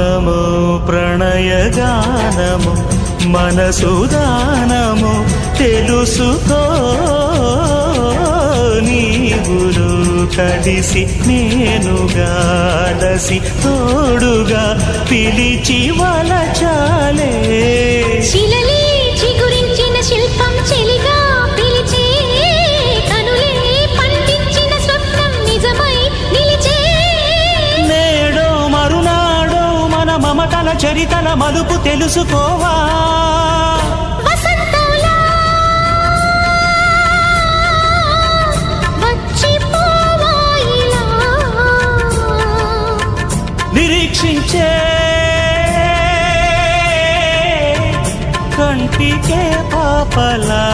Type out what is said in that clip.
మౌనము ప్రణయగానము మనసుదానము తెలుసుకో. నీవులు కలిసి నేనుగా లసి తోడుగా పిలిచి వలచాలే మమతల చరితల మలుపు తెలుసుకోవా? నిరీక్షించే కంటికే పాపలా.